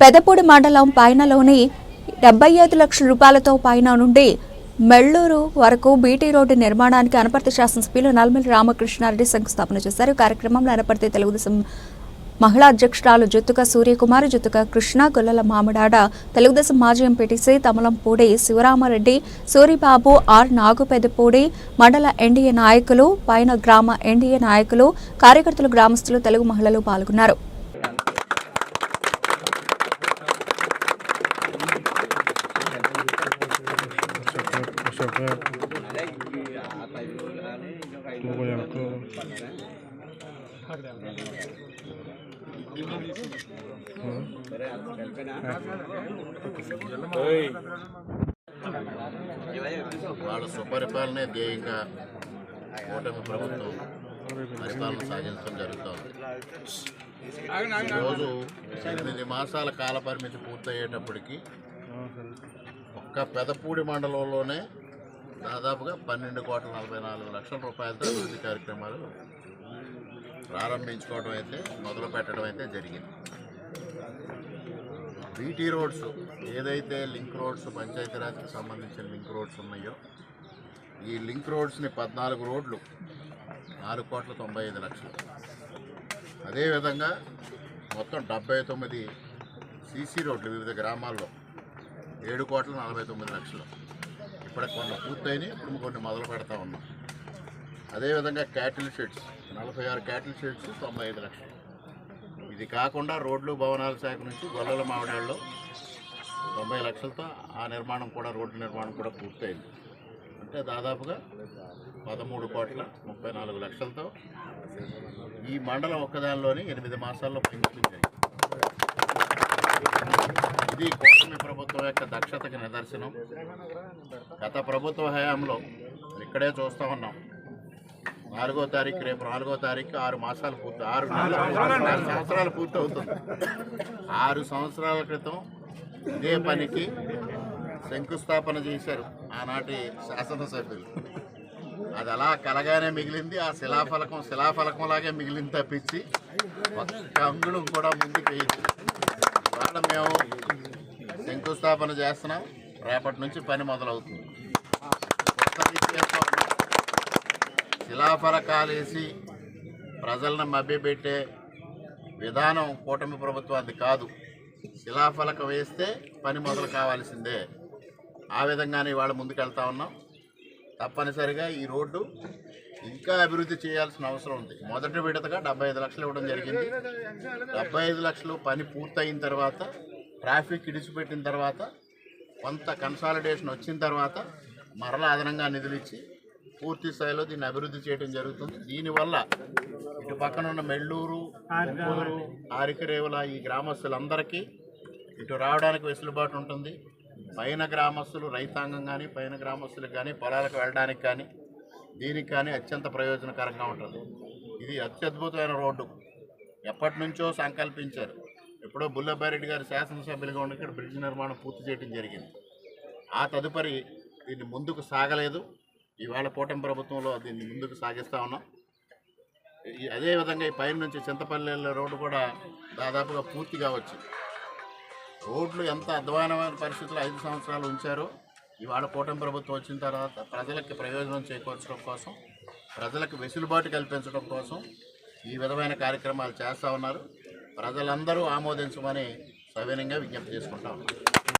పెదపూడి మండలం పైనలోని డెబ్బై ఐదు లక్షల రూపాయలతో పైన నుండి మెళ్ళూరు వరకు బీటీ రోడ్డు నిర్మాణానికి అనపర్తి శాసనసభ్యులు నల్మిలి రామకృష్ణారెడ్డి శంకుస్థాపన చేశారు. కార్యక్రమంలో అనపర్తి తెలుగుదేశం మహిళా అధ్యక్షురాలు జుత్తుక సూర్యకుమారి జుత్తుక కృష్ణ గొల్లల మామిడాడ తెలుగుదేశం మాజీ ఎంపీటీసీ తమలంపూడి శివరామారెడ్డి సూరిబాబు ఆర్ నాగుపెదపూడి మండల ఎన్డీఏ నాయకులు పైన గ్రామ ఎన్డీఏ నాయకులు కార్యకర్తలు గ్రామస్తులు తెలుగు మహిళలు పాల్గొన్నారు. Şoför. వాళ్ళ సుపరిపాలనే ధ్యేయంగా కూటమి ప్రభుత్వం పరిపాలన సాగించడం జరుగుతుంది ఈరోజు ఎనిమిది మాసాల కాల పరిమితి పూర్తయ్యేటప్పటికి ఒక్క పెదపూడి మండలంలోనే దాదాపుగా పన్నెండు కోట్ల నలభై నాలుగు లక్షల రూపాయలతో అభివృద్ధి కార్యక్రమాలు ప్రారంభించుకోవడం అయితే మొదలు పెట్టడం అయితే జరిగింది. బీటీ రోడ్స్ ఏదైతే లింక్ రోడ్స్ పంచాయతీరాజ్కి సంబంధించిన లింక్ రోడ్స్ ఉన్నాయో ఈ లింక్ రోడ్స్ని పద్నాలుగు రోడ్లు నాలుగు కోట్ల తొంభై ఐదు లక్షలు. అదేవిధంగా మొత్తం డెబ్బై తొమ్మిది సీసీ రోడ్లు వివిధ గ్రామాల్లో ఏడు కోట్ల నలభై తొమ్మిది లక్షలు. ఇప్పుడు కొన్ని పూర్తయినాయి ఇప్పుడు కొన్ని మొదలు పెడతా ఉన్నాం. అదేవిధంగా క్యాటిల్ షెడ్స్ నలభై ఆరు క్యాటిల్ షెడ్స్ తొంభై ఐదు లక్షలు. ఇది కాకుండా రోడ్లు భవనాల శాఖ నుంచి గొల్లల మామిడాల్లో తొంభై లక్షలతో ఆ నిర్మాణం కూడా రోడ్డు నిర్మాణం కూడా పూర్తయింది. అంటే దాదాపుగా పదమూడు కోట్ల ముప్పై నాలుగు లక్షలతో ఈ మండలం ఒక్కదానిలోని ఎనిమిది మాసాల్లో పనిచేసింది ఇది కూటమి ప్రభుత్వం యొక్క దక్షతకి నిదర్శనం. గత ప్రభుత్వ హయాంలో ఇక్కడే చూస్తూ ఉన్నాం. నాలుగో తారీఖు రేపు నాలుగో తారీఖు ఆరు మాసాలు పూర్తి ఆరు ఆరు సంవత్సరాలు పూర్తి అవుతుంది. ఆరు సంవత్సరాల క్రితం ఇదే పనికి శంకుస్థాపన చేశారు ఆనాటి శాసనసభ్యులు. అది అలా కలగానే మిగిలింది ఆ శిలాఫలకం శిలాఫలకంలాగే మిగిలింది తప్పించి ఒక్క అంగుళం కూడా ముందుకు వేయింది ఇవాళ మేము శంకుస్థాపన చేస్తున్నాం. రేపటి నుంచి పని మొదలవుతుంది. శిలాఫలకాలేసి ప్రజలను మభ్యపెట్టే విధానం కూటమి ప్రభుత్వానికి కాదు. శిలాఫలకం వేస్తే పని మొదలు కావాల్సిందే. ఆ విధంగానే ఇవాళ ముందుకెళ్తా ఉన్నాం. తప్పనిసరిగా ఈ రోడ్డు ఇంకా అభివృద్ధి చేయాల్సిన అవసరం ఉంది. మొదటి విడతగా డెబ్బై ఐదు లక్షలు ఇవ్వడం జరిగింది. డెబ్బై ఐదు లక్షలు పని పూర్తయిన తర్వాత ట్రాఫిక్ ఇడిచిపెట్టిన తర్వాత కొంత కన్సాలిడేషన్ వచ్చిన తర్వాత మరలా అదనంగా నిధులు ఇచ్చి పూర్తి స్థాయిలో దీన్ని అభివృద్ధి చేయడం జరుగుతుంది. దీనివల్ల ఇటు పక్కన ఉన్న మెళ్ళూరు గుంటూరు ఆరికరేవుల ఈ గ్రామస్తులందరికీ ఇటు రావడానికి వెసులుబాటు ఉంటుంది. పైన గ్రామస్తులు రైతాంగం కానీ పైన గ్రామస్తులకు కానీ పొలాలకు వెళ్ళడానికి కానీ దీనికి కానీ అత్యంత ప్రయోజనకరంగా ఉంటుంది. ఇది అత్యద్భుతమైన రోడ్డు. ఎప్పటి నుంచో సంకల్పించారు. ఎప్పుడో బుల్లబ్బారెడ్డి గారు శాసనసభ్యులుగా ఉండి ఇక్కడ బ్రిడ్జ్ నిర్మాణం పూర్తి చేయడం జరిగింది. ఆ తదుపరి దీన్ని ముందుకు సాగలేదు. ఇవాళ కూటమి ప్రభుత్వంలో దీన్ని ముందుకు సాగిస్తూ ఉన్నాం. ఈ- అదేవిధంగా ఈ పైన నుంచి చింతపల్లి రోడ్డు కూడా దాదాపుగా పూర్తి కావచ్చు. రోడ్లు ఎంత అధ్వానమైన పరిస్థితులు ఐదు సంవత్సరాలు ఉంచారో ఇవాళ కూటమి ప్రభుత్వం వచ్చిన తర్వాత ప్రజలకి ప్రయోజనం చేకూర్చడం కోసం ప్రజలకు వెసులుబాటు కల్పించడం కోసం ఈ విధమైన కార్యక్రమాలు చేస్తూ ఉన్నారు. ప్రజలందరూ ఆమోదించమని సవినయంగా విజ్ఞప్తి చేసుకుంటా ఉన్నారు